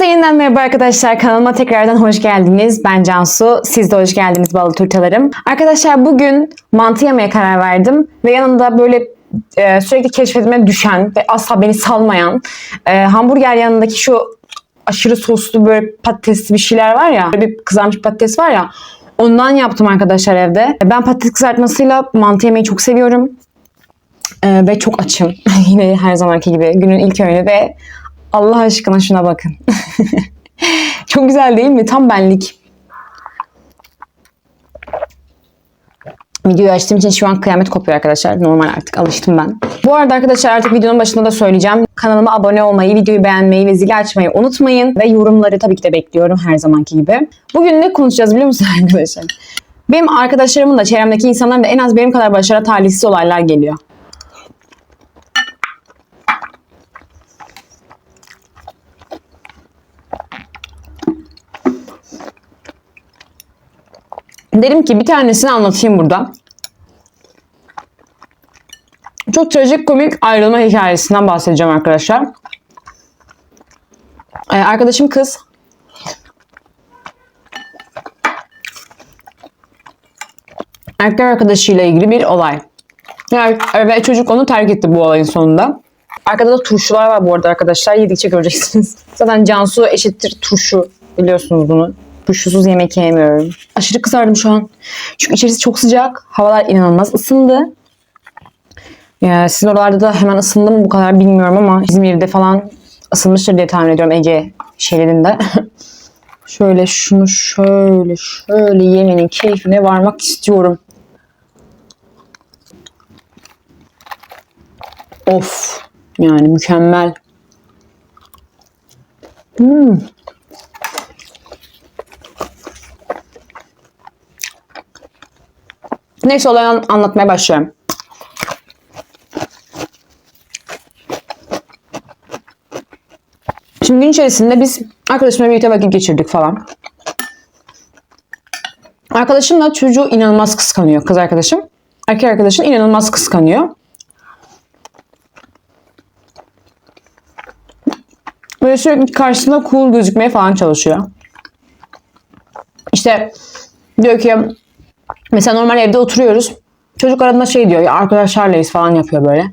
Herkese yeniden merhaba arkadaşlar. Kanalıma tekrardan hoş geldiniz. Ben Cansu. Siz de hoş geldiniz balı turtalarım. Arkadaşlar bugün mantı yemeye karar verdim. Ve yanında böyle e, sürekli keşfetime düşen ve asla beni salmayan e, hamburger yanındaki şu aşırı soslu böyle patatesli bir şeyler var ya. Böyle bir kızarmış patates var ya. Ondan yaptım arkadaşlar evde. Ben patates kızartmasıyla mantı yemeyi çok seviyorum. Ee, ve çok açım. Yine her zamanki gibi günün ilk öğünü ve Allah aşkına şuna bakın. çok güzel değil mi? Tam benlik. Videoyu açtığım için şu an kıyamet kopuyor arkadaşlar. Normal artık alıştım ben. Bu arada arkadaşlar artık videonun başında da söyleyeceğim. Kanalıma abone olmayı, videoyu beğenmeyi ve zili açmayı unutmayın. Ve yorumları tabii ki de bekliyorum her zamanki gibi. Bugün ne konuşacağız biliyor musunuz arkadaşlar? Benim arkadaşlarımın da çevremdeki insanların da en az benim kadar başarı talihsiz olaylar geliyor. Dedim ki bir tanesini anlatayım burada. Çok trajik komik ayrılma hikayesinden bahsedeceğim arkadaşlar. Ee, arkadaşım kız. Erkek arkadaşıyla ilgili bir olay. Yani, ve çocuk onu terk etti bu olayın sonunda. Arkada da turşular var bu arada arkadaşlar. Yedikçe göreceksiniz. Zaten Cansu eşittir turşu. Biliyorsunuz bunu. Turşusuz yemek yemiyorum. Aşırı kızardım şu an. Çünkü içerisi çok sıcak. Havalar inanılmaz ısındı. Ya, sizin oralarda da hemen ısındı mı bu kadar bilmiyorum ama İzmir'de falan ısınmıştır diye tahmin ediyorum Ege şeridinde. şöyle şunu şöyle şöyle yemenin keyfine varmak istiyorum. Of yani mükemmel. Hmm. Neyse olayı an- anlatmaya başlıyorum. Şimdi gün içerisinde biz arkadaşımla birlikte vakit geçirdik falan. Arkadaşım da çocuğu inanılmaz kıskanıyor. Kız arkadaşım. Erkek arkadaşım inanılmaz kıskanıyor. Böyle sürekli karşısında cool gözükmeye falan çalışıyor. İşte diyor ki mesela normal evde oturuyoruz. Çocuk arasında şey diyor ya arkadaşlarlayız falan yapıyor böyle.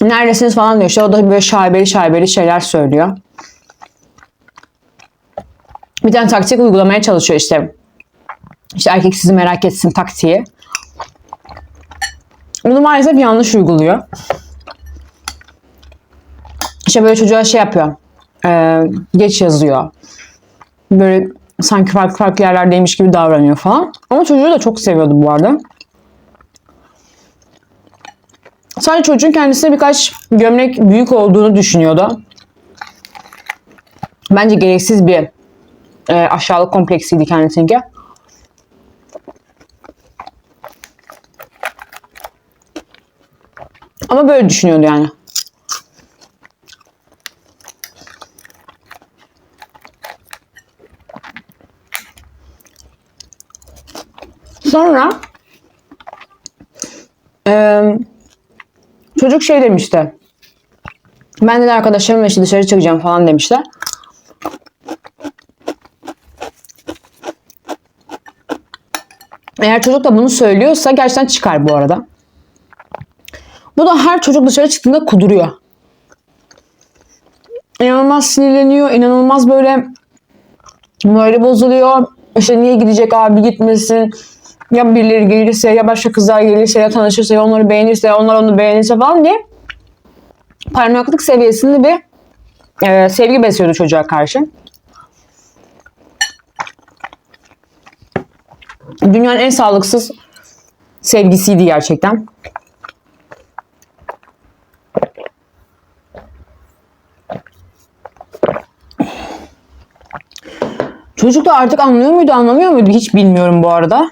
Neredesiniz falan diyor. İşte o da böyle şaibeli şaibeli şeyler söylüyor. Bir tane taktik uygulamaya çalışıyor işte. İşte erkek sizi merak etsin taktiği. Bunu maalesef yanlış uyguluyor. İşte böyle çocuğa şey yapıyor. Ee, geç yazıyor. Böyle sanki farklı farklı yerlerdeymiş gibi davranıyor falan. Ama çocuğu da çok seviyordu bu arada. Sadece çocuğun kendisine birkaç gömlek büyük olduğunu düşünüyordu. Bence gereksiz bir e, aşağılık kompleksiydi kendisininki. Ama böyle düşünüyordu yani. Sonra eee Çocuk şey demişti. Ben de arkadaşlarımla işte dışarı çıkacağım falan demişler. Eğer çocuk da bunu söylüyorsa gerçekten çıkar bu arada. Bu da her çocuk dışarı çıktığında kuduruyor. İnanılmaz sinirleniyor. inanılmaz böyle böyle bozuluyor. İşte niye gidecek abi gitmesin. Ya birileri gelirse ya başka kızlar gelirse ya tanışırsa ya onları beğenirse ya onlar onu beğenirse falan diye parmaklık seviyesinde bir e, sevgi besliyordu çocuğa karşı. Dünyanın en sağlıksız sevgisiydi gerçekten. Çocuk da artık anlıyor muydu anlamıyor muydu hiç bilmiyorum bu arada.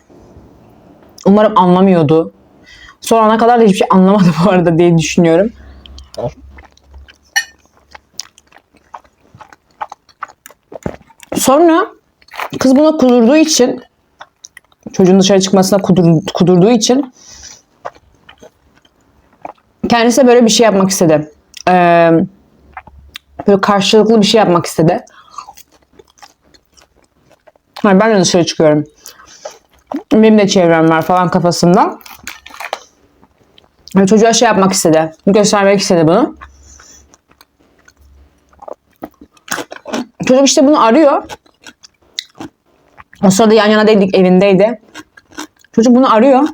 Umarım anlamıyordu. Sonra ana kadar da hiçbir şey anlamadı bu arada diye düşünüyorum. Sonra kız buna kudurduğu için çocuğun dışarı çıkmasına kudur, kudurduğu için kendisi böyle bir şey yapmak istedi. Ee, böyle karşılıklı bir şey yapmak istedi. Hani ben de dışarı çıkıyorum. Benim de çevrem var falan kafasında. Ve çocuğa şey yapmak istedi. Göstermek istedi bunu. Çocuk işte bunu arıyor. O sırada yan yana değildik evindeydi. Çocuk bunu arıyor.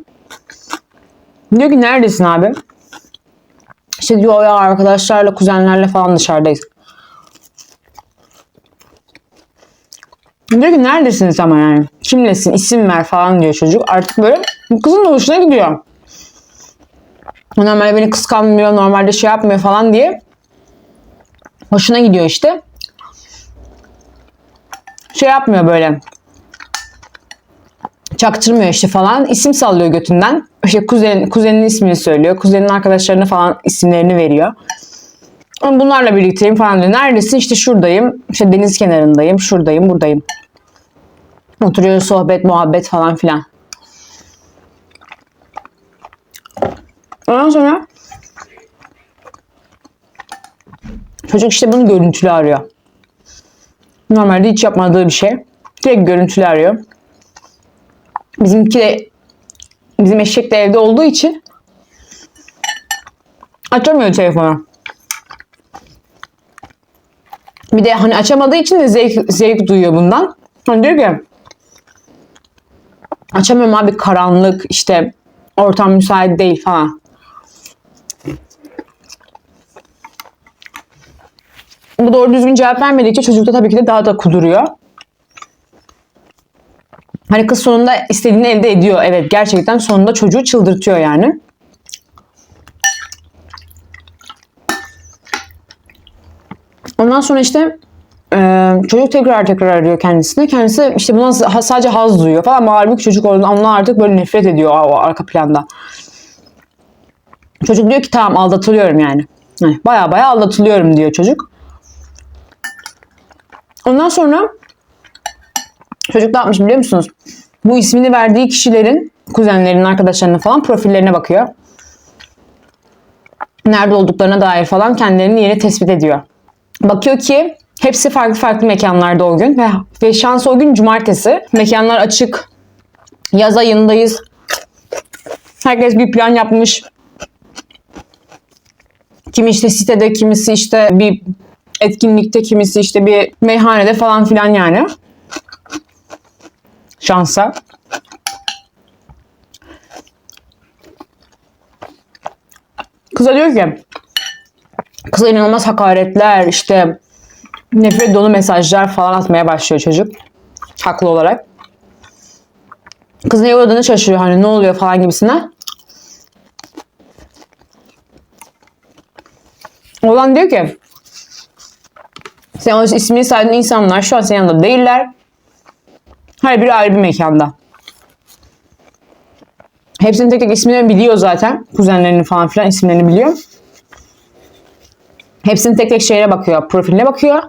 Diyor ki neredesin abi? İşte diyor ya arkadaşlarla kuzenlerle falan dışarıdayız. Diyor ki neredesiniz ama yani? Kimlesin? İsim ver falan diyor çocuk. Artık böyle kızın da hoşuna gidiyor. Normalde beni kıskanmıyor, normalde şey yapmıyor falan diye. Hoşuna gidiyor işte. Şey yapmıyor böyle. Çaktırmıyor işte falan. İsim sallıyor götünden. İşte kuzen, kuzeninin ismini söylüyor. Kuzenin arkadaşlarına falan isimlerini veriyor. Bunlarla birlikteyim falan diyor. Neredesin? İşte şuradayım. İşte deniz kenarındayım. Şuradayım, buradayım. Oturuyoruz sohbet, muhabbet falan filan. Ondan sonra çocuk işte bunu görüntülü arıyor. Normalde hiç yapmadığı bir şey. Direkt görüntülü arıyor. Bizimki de bizim eşek de evde olduğu için açamıyor telefonu. Bir de hani açamadığı için de zevk, zevk duyuyor bundan. Hani diyor ki açamıyorum abi karanlık işte ortam müsait değil falan. Bu doğru düzgün cevap vermedikçe çocuk da tabii ki de daha da kuduruyor. Hani kız sonunda istediğini elde ediyor. Evet gerçekten sonunda çocuğu çıldırtıyor yani. Ondan sonra işte e, çocuk tekrar tekrar arıyor kendisini. Kendisi işte buna sadece haz duyuyor falan. Halbuki çocuk ondan artık böyle nefret ediyor o arka planda. Çocuk diyor ki tamam aldatılıyorum yani. yani baya baya aldatılıyorum diyor çocuk. Ondan sonra çocuk ne yapmış biliyor musunuz? Bu ismini verdiği kişilerin, kuzenlerinin, arkadaşlarının falan profillerine bakıyor. Nerede olduklarına dair falan kendilerini yeni tespit ediyor. Bakıyor ki hepsi farklı farklı mekanlarda o gün ve, ve şans o gün cumartesi. Mekanlar açık. Yaz ayındayız. Herkes bir plan yapmış. Kimi işte sitede, kimisi işte bir etkinlikte, kimisi işte bir meyhanede falan filan yani. Şansa. Kıza diyor ki kıza inanılmaz hakaretler işte nefret dolu mesajlar falan atmaya başlıyor çocuk. Haklı olarak. Kız neye uğradığını şaşırıyor hani ne oluyor falan gibisine. Olan diyor ki sen o ismini saydığın insanlar şu an senin yanında değiller. Her biri ayrı bir mekanda. Hepsinin tek tek ismini biliyor zaten. Kuzenlerini falan filan isimlerini biliyor. Hepsinin tek tek şeyine bakıyor. Profiline bakıyor.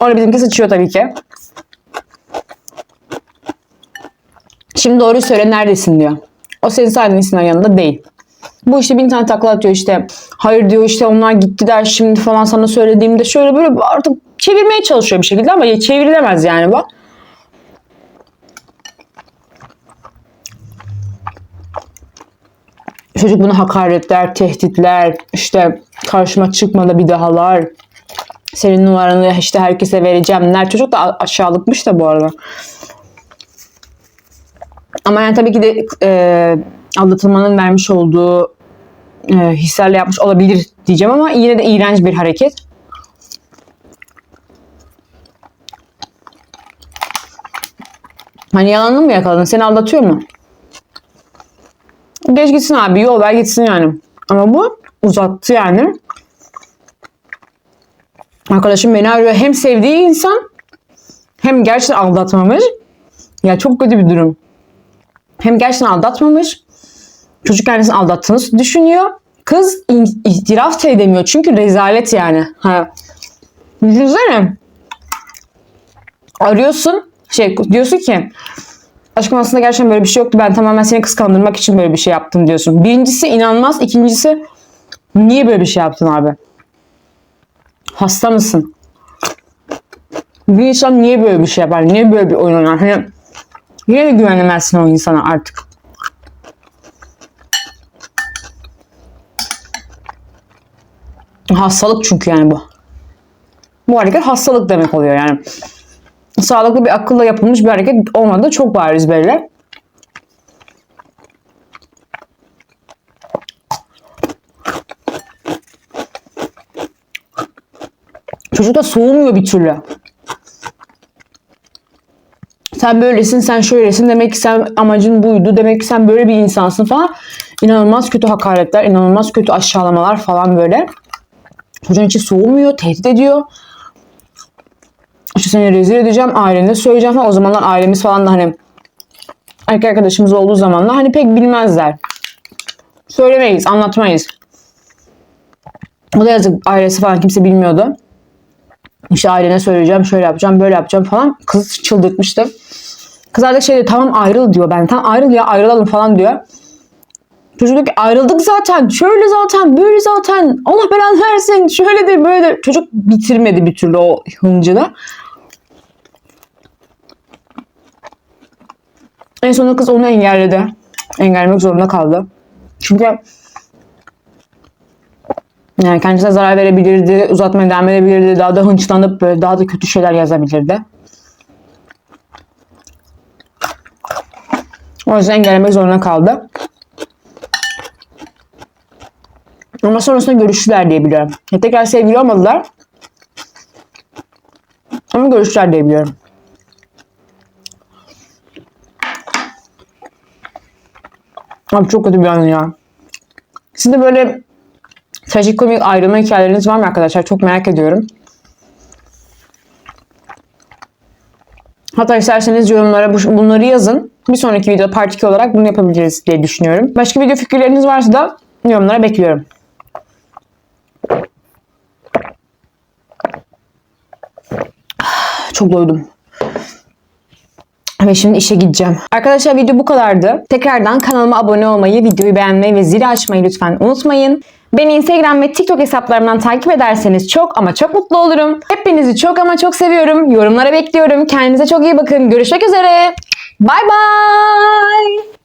Orada bizimki sıçıyor tabii ki. Şimdi doğruyu söyle neredesin diyor. O senin saydığın isimler yanında değil. Bu işte bin tane takla atıyor işte. Hayır diyor işte onlar gittiler şimdi falan sana söylediğimde şöyle böyle artık çevirmeye çalışıyor bir şekilde ama çevrilemez yani bu. Çocuk bunu hakaretler, tehditler, işte karşıma çıkmadı bir dahalar. Senin numaranı işte herkese vereceğimler. Çocuk da aşağılıkmış da bu arada. Ama yani tabii ki de e, aldatılmanın vermiş olduğu e, hislerle yapmış olabilir diyeceğim ama yine de iğrenç bir hareket. Hani yalanını mı yakaladın? Seni aldatıyor mu? Geç gitsin abi. Yol ver gitsin yani. Ama bu uzattı yani. Arkadaşım beni arıyor. Hem sevdiği insan hem gerçekten aldatmamış. Ya çok kötü bir durum. Hem gerçekten aldatmamış. Çocuk kendisini aldattığını düşünüyor. Kız itiraf da edemiyor. Çünkü rezalet yani. Ha. Düşünsene. Arıyorsun. Şey diyorsun ki aşkım aslında gerçekten böyle bir şey yoktu. Ben tamamen seni kıskandırmak için böyle bir şey yaptım diyorsun. Birincisi inanmaz. ikincisi Niye böyle bir şey yaptın abi? Hasta mısın? Bir insan niye böyle bir şey yapar? Niye böyle bir oyun oynar? Hani de güvenemezsin o insana artık. Hastalık çünkü yani bu. Bu hareket hastalık demek oluyor yani. Sağlıklı bir akılla yapılmış bir hareket olmadığı çok bariz belli. Çocuk da soğumuyor bir türlü. Sen böylesin, sen şöylesin. Demek ki sen amacın buydu. Demek ki sen böyle bir insansın falan. İnanılmaz kötü hakaretler, inanılmaz kötü aşağılamalar falan böyle. Çocuğun içi soğumuyor, tehdit ediyor. İşte seni rezil edeceğim, ailene söyleyeceğim falan. O zamanlar ailemiz falan da hani erkek arkadaşımız olduğu zamanlar hani pek bilmezler. Söylemeyiz, anlatmayız. O da yazık ailesi falan kimse bilmiyordu. İşte ailene söyleyeceğim, şöyle yapacağım, böyle yapacağım falan. Kız çıldırtmıştı. Kız artık şey diyor, tamam ayrıl diyor ben. Tamam ayrıl ya ayrılalım falan diyor. Çocuk diyor ki ayrıldık zaten. Şöyle zaten, böyle zaten. Allah belanı versin. Şöyledir, böyledir. Çocuk bitirmedi bir türlü o hıncını. En sonunda kız onu engelledi. Engellemek zorunda kaldı. Çünkü yani kendisine zarar verebilirdi, uzatmaya devam edebilirdi, daha da hınçlanıp böyle daha da kötü şeyler yazabilirdi. O yüzden engellemek zorunda kaldı. Ama sonrasında görüştüler diye biliyorum. Ya tekrar sevgili olmadılar. Ama görüştüler diye biliyorum. Abi çok kötü bir an ya. Siz de böyle trajikomik ayrılma hikayeleriniz var mı arkadaşlar? Çok merak ediyorum. Hatta isterseniz yorumlara bu- bunları yazın. Bir sonraki videoda part 2 olarak bunu yapabiliriz diye düşünüyorum. Başka video fikirleriniz varsa da yorumlara bekliyorum. Çok doydum. Ve şimdi işe gideceğim. Arkadaşlar video bu kadardı. Tekrardan kanalıma abone olmayı, videoyu beğenmeyi ve zili açmayı lütfen unutmayın. Beni Instagram ve TikTok hesaplarımdan takip ederseniz çok ama çok mutlu olurum. Hepinizi çok ama çok seviyorum. Yorumlara bekliyorum. Kendinize çok iyi bakın. Görüşmek üzere. Bye bye.